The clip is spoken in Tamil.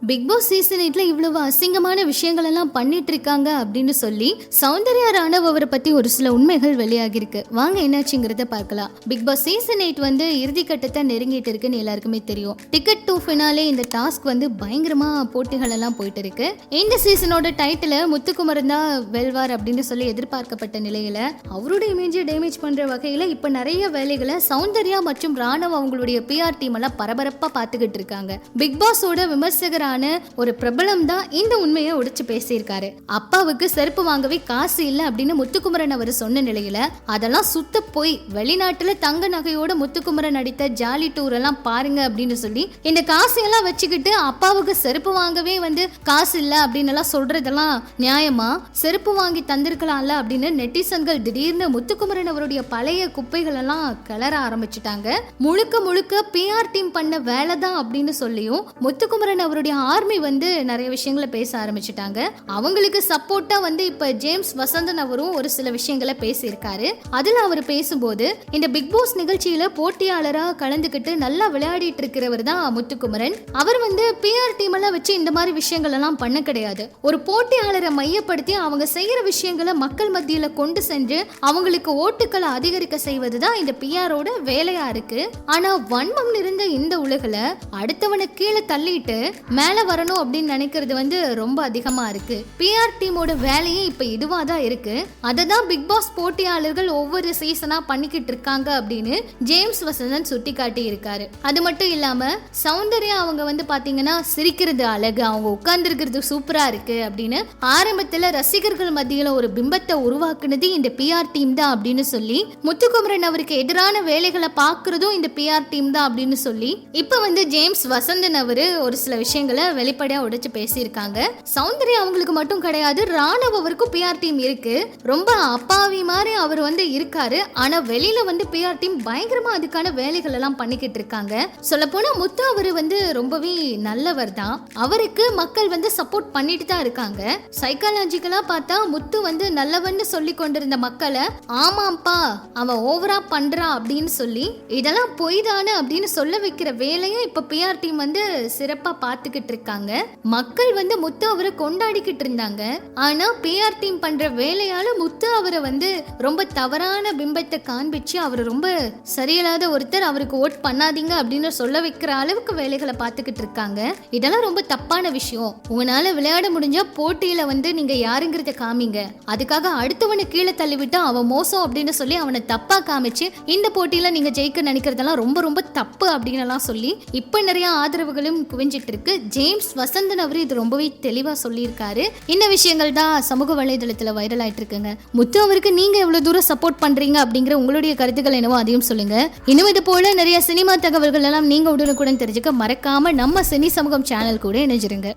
பிக் பாஸ் சீசன் எயிட்ல இவ்வளவு அசிங்கமான விஷயங்கள் எல்லாம் பண்ணிட்டு இருக்காங்க அப்படின்னு சொல்லி சௌந்தர்யா ராணவ் அவரை பத்தி ஒரு சில உண்மைகள் வெளியாகிருக்கு வாங்க என்னாச்சுங்கிறத பார்க்கலாம். பிக் பாஸ் சீசன் எயிட் வந்து இறுதி கட்டத்தை நெருங்கிட்டு இருக்குன்னு எல்லாருக்குமே தெரியும். டிக்கெட் டூ ஃபினாலே இந்த டாஸ்க் வந்து பயங்கரமா போட்டிகள் எல்லாம் போயிட்டு இருக்கு இந்த சீசனோட டைட்டில் முத்துக்குமரன் தான் வெல்வார் அப்படின்னு சொல்லி எதிர்பார்க்கப்பட்ட நிலையில அவரோட இமேஜை டேமேஜ் பண்ற வகையில இப்ப நிறைய வேலைகளை சௌந்தர்யா மற்றும் ராணவ் அவங்களுடைய பிஆர் டீம் எல்லாம் பரபரப்பா பார்த்துக்கிட்டு இருக்காங்க. பிக் பாஸோட விமர்சகரான ஒரு பிரபலம் தான் இந்த உண்மையை உடைச்சு பேசியிருக்காரு. அப்பாவுக்கு செருப்பு வாங்கவே காசு இல்லை அப்படின்னு முத்துக்குமரன் அவர் சொன்ன நிலையில அதெல்லாம் சுத்த போய் வெளிநாட்டுல தங்க நகையோட முத்துக்குமரன் நடித்த ஜாலி டூர் எல்லாம் பாருங்க அப்படின்னு சொல்லி இந்த காசையெல்லாம் வச்சுக்கிட்டு அப்பாவுக்கு செருப்பு வாங்கவே வந்து காசு இல்லை அப்படின்னு எல்லாம் சொல்றதெல்லாம் நியாயமா? செருப்பு வாங்கி தந்திருக்கலாம்ல அப்படின்னு நெட்டிசன்கள் திடீர்னு முத்துக்குமரன் அவருடைய பழைய குப்பைகள் எல்லாம் கிளற ஆரம்பிச்சுட்டாங்க. முழுக்க முழுக்க பிஆர் டீம் பண்ண வேலை தான் அப்படின்னு சொல்லியும் முத்துக்குமரன் அவருடைய ஆர்மி வந்து நிறைய விஷயங்களை பேச ஆரம்பிச்சிட்டாங்க. அவங்களுக்கு சப்போர்ட்டா வந்து இப்ப ஜேம்ஸ் வசந்தன் அவரும் ஒரு சில விஷயங்களை பேசியிருக்காரு. அதுல அவர் பேசும்போது இந்த பிக் பாஸ் நிகழ்ச்சியில போட்டியாளரா கலந்துக்கிட்டு நல்லா விளையாடிட்டு இருக்கிறவர் தான் முத்துக்குமரன். அவர் வந்து பிஆர் டீம் எல்லாம் வச்சு இந்த மாதிரி விஷயங்கள் எல்லாம் பண்ண கிடையாது. ஒரு போட்டியாளரை மையப்படுத்தி அவங்க செய்யற விஷயங்களை மக்கள் மத்தியில கொண்டு சென்று அவங்களுக்கு ஓட்டுக்களை அதிகரிக்க செய்வது தான் இந்த பிஆரோட வேலையா இருக்கு. ஆனா வன்மம் நிறைந்த இந்த உலகில அடுத்தவனை கீழே தள்ளிட்டு மேலே வரணும் அப்படின்னு நினைக்கிறது வந்து ரொம்ப அதிகமாக இருக்கு. பிஆர் டீமோட வேலையே இப்போ இதுவாக தான் இருக்கு. அதை தான் பிக் பாஸ் போட்டியாளர்கள் ஒவ்வொரு சீசனாக பண்ணிக்கிட்டு இருக்காங்க அப்படின்னு ஜேம்ஸ் வசந்தன் சுட்டி காட்டி இருக்காரு. அது மட்டும் இல்லாமல் சௌந்தர்யா அவங்க வந்து பார்த்தீங்கன்னா சிரிக்கிறது அழகு அவங்க உட்கார்ந்துருக்கிறது சூப்பராக இருக்கு அப்படின்னு ஆரம்பத்தில் ரசிகர்கள் மத்தியில் ஒரு பிம்பத்தை உருவாக்குனது இந்த பிஆர் டீம் தான் அப்படின்னு சொல்லி முத்துக்குமரன் அவருக்கு எதிரான வேலைகளை பார்க்கறதும் இந்த பிஆர் டீம் தான் அப்படின்னு சொல்லி இப்போ வந்து ஜேம்ஸ் வசந்தன் அவரு ஒரு சில விஷயங்கள் வெளிப்படையா உடைச்சு பேசியிருக்காங்க. சௌந்தர்யா அவங்களுக்கு மட்டும் கிடையாது ராணவ் அவருக்கும் பிஆர் டீம் இருக்கு. ரொம்ப அப்பாவி மாதிரி அவர் வந்து இருக்காரு. ஆனா வெளியில வந்து பிஆர் டீம் பயங்கரமா அதுக்கான வேலைகள் எல்லாம் பண்ணிக்கிட்டு இருக்காங்க. சொல்ல போனா முத்து அவரு வந்து ரொம்பவே நல்லவர் தான். அவருக்கு மக்கள் வந்து சப்போர்ட் பண்ணிட்டு தான் இருக்காங்க. சைக்காலஜிக்கலா பார்த்தா முத்து வந்து நல்லவன்னு சொல்லி கொண்டிருந்த மக்களை ஆமாப்பா அவன் ஓவரா பண்றா அப்படின்னு சொல்லி இதெல்லாம் பொய் தானே அப்படின்னு சொல்ல வைக்கிற வேலையை இப்ப பிஆர் டீம் வந்து சிறப்பா பார்த்துக்கிட்டு இருக்காங்க மக்கள் வந்து முத்து அவரை கொண்டாடிக்கிட்டு இருந்தாங்க. ஆனா பிஆர் டீம் பண்ற வேலையால முத்து அவரை வந்து ரொம்ப தவறான பிம்பத்தை காண்பிச்சு அவர் ரொம்ப சரியில்லாத ஒருத்தர் அவருக்கு ஓட் பண்ணாதீங்க அப்படின்னு சொல்ல வைக்கிற அளவுக்கு வேலைகளை பார்த்துக்கிட்டு இருக்காங்க இதெல்லாம் ரொம்ப தப்பான விஷயம். உங்களால விளையாட முடிஞ்சா போட்டியில வந்து நீங்க யாருங்கிறத காமிங்க. அதுக்காக அடுத்தவனை கீழே தள்ளிவிட்டு அவன் மோசம் அப்படின்னு சொல்லி அவனை தப்பா காமிச்சு இந்த போட்டியில நீங்க ஜெயிக்க நினைக்கிறதெல்லாம் ரொம்ப ரொம்ப தப்பு அப்படின்னு எல்லாம் சொல்லி இப்ப நிறைய ஆதரவுகளும் குவிஞ்சிட்டு இருக்கு ஜேம்ஸ் வசந்தன் அவர் இது ரொம்பவே தெளிவா சொல்லியிருக்காரு. இந்த விஷயங்கள் தான் சமூக வலைதளத்துல வைரல் ஆயிட்டு இருக்குங்க முத்து அவருக்கு நீங்க எவ்வளவு தூரம் சப்போர்ட் பண்றீங்க அப்படிங்கிற உங்களுடைய கருத்துக்கள் என்னவோ அதையும் சொல்லுங்க. இன்னும் இது போல நிறைய சினிமா தகவல்கள் எல்லாம் நீங்க உடனுக்குடன் தெரிஞ்சுக்க மறக்காம நம்ம சினி சமூகம் சேனல் கூட இணைஞ்சிருங்க.